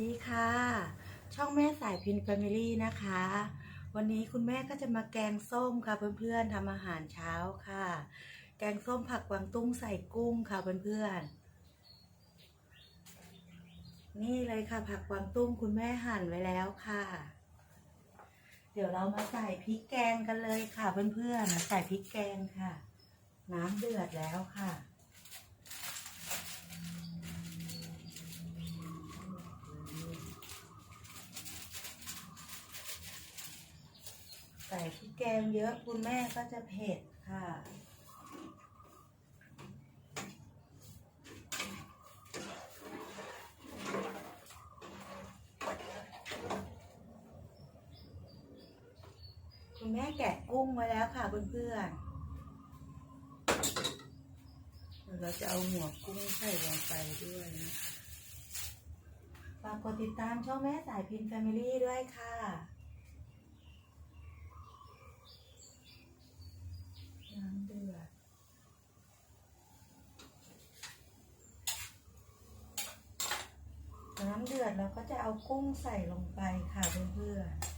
ดีค่ะ ช่องแม่สายพินแฟมิลี่นะคะ วันนี้คุณแม่ก็จะมาแกงส้มค่ะเพื่อนๆทำอาหารเช้าค่ะ แกงส้มผักกวางตุ้งใส่กุ้งค่ะเพื่อนๆนี่เลยค่ะผักกวางตุ้งคุณแม่หั่นไว้แล้วค่ะ เดี๋ยวเรามาใส่พริกแกงกันเลยค่ะเพื่อนๆใส่พริกแกงค่ะ น้ำเดือดแล้วค่ะ ใส่พริกแกงเยอะคุณแม่ก็จะเผ็ดค่ะ คุณแม่แกะกุ้งไว้แล้วค่ะเพื่อนๆ เราจะเอาหัวกุ้งใส่ลงไปด้วยนะคะฝากกดติดตามช่องแม่สายพินแฟมิลี่ด้วยค่ะ น้ำเดือด น้ำเราก็จะเอากุ้งใส่ลงไปค่ะเพื่อนๆ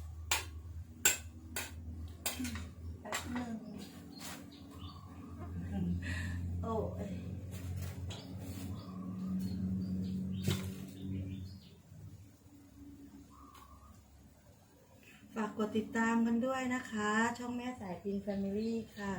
แป๊บหนึ่งโอ้ยฝากกดติดตามกันด้วยนะคะ ช่องแม่สายพินแฟมิลี่ค่ะ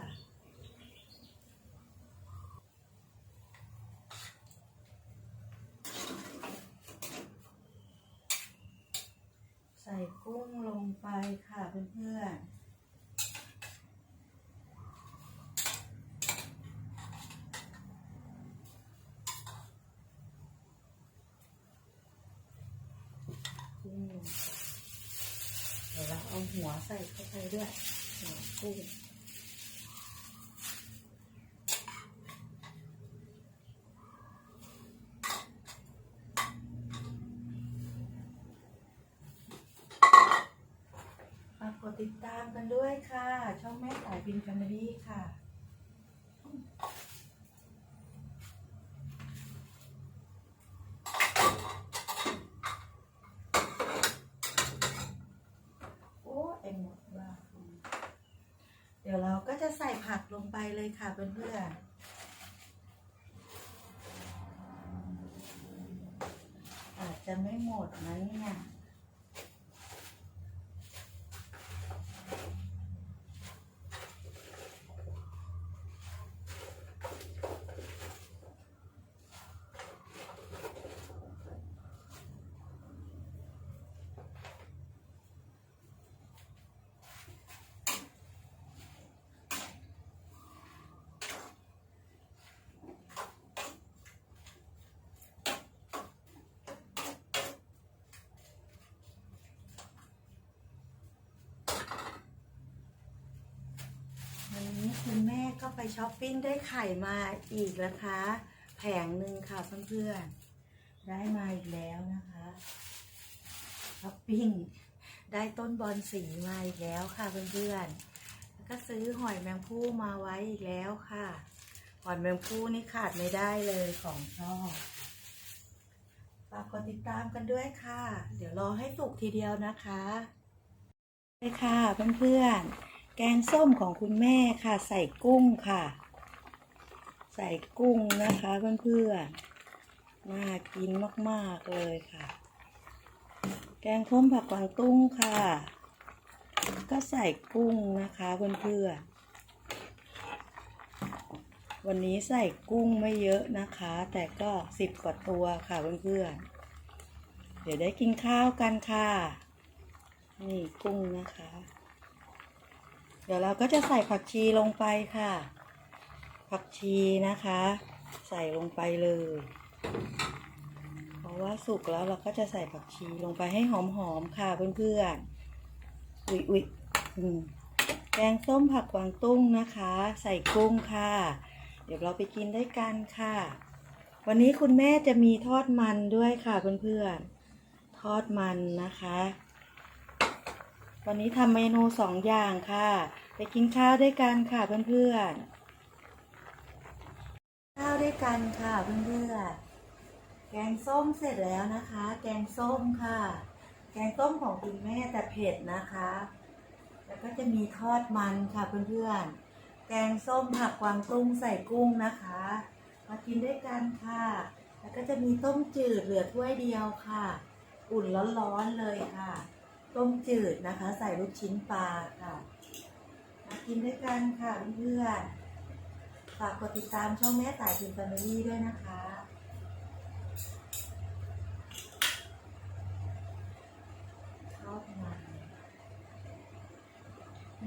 ใส่กุ้งลงไป ค่ะเพื่อนๆเดี๋ยวเราเอาหัวใส่เข้าไปด้วยหัวกุ้งฝากกด ติดตามกันด้วยค่ะ ช่องแม่สายบินแฟมิลี่ค่ะโอ้เอ็มหมดว่าเดี๋ยวเราก็จะใส่ผักลงไปเลยค่ะเพื่อนๆอาจจะไม่หมดนะเนี่ย วันนี้คุณแม่ ก็ไปช้อปปิ้งได้ไข่มาอีกนะคะ แผงหนึ่งค่ะเพื่อนๆ ได้มาอีกแล้วนะคะช้อปปิ้งได้ต้นบอลสีมาอีกแล้วค่ะเพื่อนๆแล้วก็ซื้อหอยแมงผู้มาไว้อีกแล้วค่ะ หอยแมงผู้นี่ขาดไม่ได้เลยของชอบฝากกดติดตามกันด้วยค่ะ เดี๋ยวรอให้สุกทีเดียวนะคะไปค่ะเพื่อนๆ แกงส้มของคุณแม่ค่ะใส่กุ้งค่ะ ใส่กุ้งนะคะเพื่อนๆน่ากินมากๆเลยค่ะ แกงส้มผักกวางตุ้งค่ะ ก็ใส่กุ้งนะคะเพื่อนๆวันนี้ใส่กุ้งไม่เยอะนะคะ แต่ก็สิบกว่าตัวค่ะเพื่อนๆเดี๋ยวได้กินข้าวกันค่ะ นี่กุ้งนะคะ เดี๋ยวเราก็จะใส่ผักชีลงไปค่ะ ผักชีนะคะ ใส่ลงไปเลย เพราะว่าสุกแล้วเราก็จะใส่ผักชีลงไปให้หอมๆค่ะเพื่อนๆอุ๊ยอุ๊ยแกงส้มผักกวางตุ้งนะคะ ใส่กุ้งค่ะ เดี๋ยวเราไปกินด้วยกันค่ะ วันนี้คุณแม่จะมีทอดมันด้วยค่ะเพื่อนๆ ทอดมันนะคะ วันนี้ทำเมนูสองอย่างค่ะ ไปกินข้าวด้วยกันค่ะเพื่อนๆ ข้าวด้วยกันค่ะเพื่อนๆ แกงส้มเสร็จแล้วนะคะ แกงส้มค่ะ แกงส้มของคุณแม่แต่เผ็ดนะคะ แล้วก็จะมีทอดมันค่ะเพื่อนๆ แกงส้มผักกวางตุ้งใส่กุ้งนะคะ มากินด้วยกันค่ะ แล้วก็จะมีต้มจืดเหลือถ้วยเดียวค่ะ อุ่นร้อนๆเลยค่ะ ต้มจืดนะคะ ใส่ลูกชิ้นปลาค่ะมากินด้วยกันค่ะเพื่อนๆฝากกดติดตามช่องแม่ต่ายพิมพ์แฟมิลี่ด้วยนะคะทอดมัน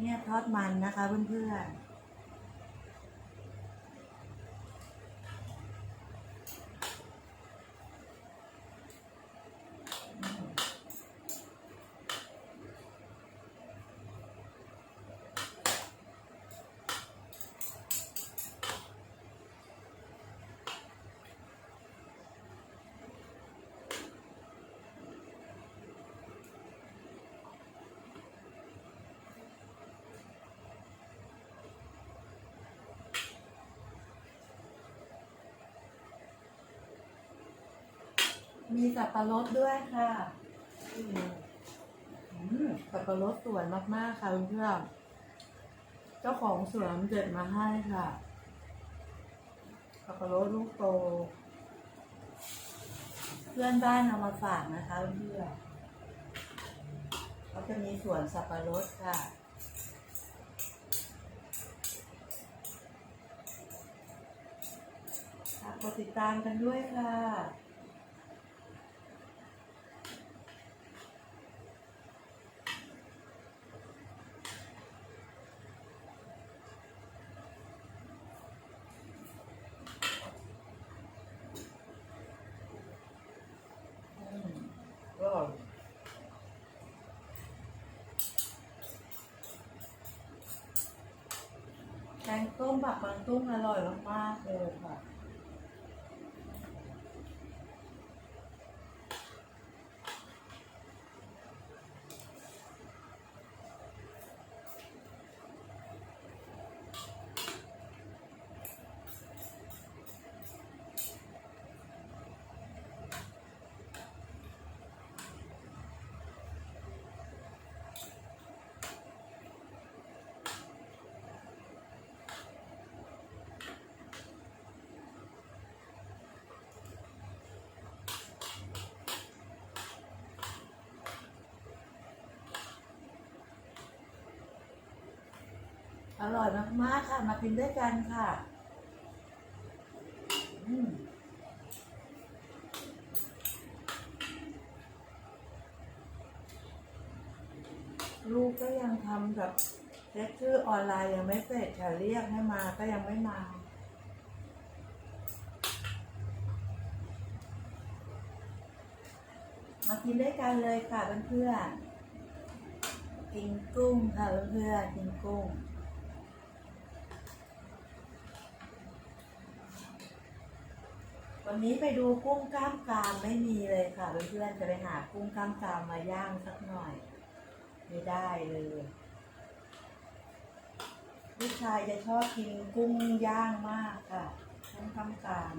เนี่ยทอดมันนะคะเพื่อนๆ มีสับปะรดด้วยค่ะอืมสับปะรดสวยมากๆค่ะเพื่อนเจ้าของสวนเด็ดมาให้ค่ะสับปะรดลูกโต เพื่อนบ้านเอามาฝากนะคะเพื่อนเขาจะมีสวนสับปะรดค่ะฝากกดติดตามกันด้วยค่ะ อืมอร่อยแกง ต้มผักกวางตุ้งอร่อยมากๆเลยค่ะ อร่อยมากๆค่ะ มากินด้วยกันค่ะอืมลูกก็ยังทำแบบเช็คชื่อออนไลน์ยังไม่เสร็จค่ะเรียกให้มาก็ยังไม่มามากินด้วยกันเลยค่ะเพื่อนๆกินกุ้งค่ะเพื่อนๆกินกุ้ง วันนี้ไปดูกุ้งกล้ามกรามไม่มีเลยค่ะเพื่อนๆจะไปหากุ้งกล้ามกรามมาย่างสักหน่อย ไม่ได้เลยลูกชายจะชอบกินกุ้งย่างมากค่ะกุ้งกล้ามกราม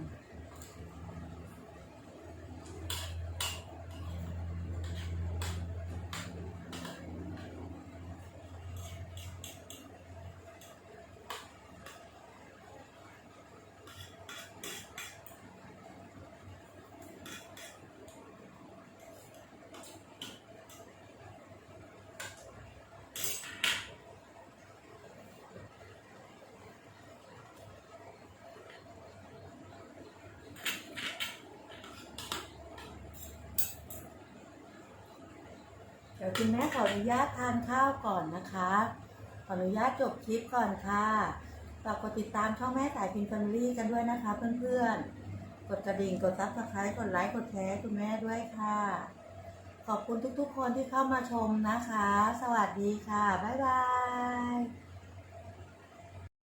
คุณแม่ขออนุญาตทานข้าวก่อนนะคะ ขออนุญาตจบคลิปก่อนค่ะฝากกดติดตามช่องแม่สายพินแฟมิลี่กันด้วยนะคะ เพื่อนๆ กดกระดิ่ง กดซับสไครต์กดไลค์ กดแชร์คุณแม่ด้วยค่ะ ขอบคุณทุกๆ คนที่เข้ามาชมนะคะ สวัสดีค่ะ บ๊ายบาย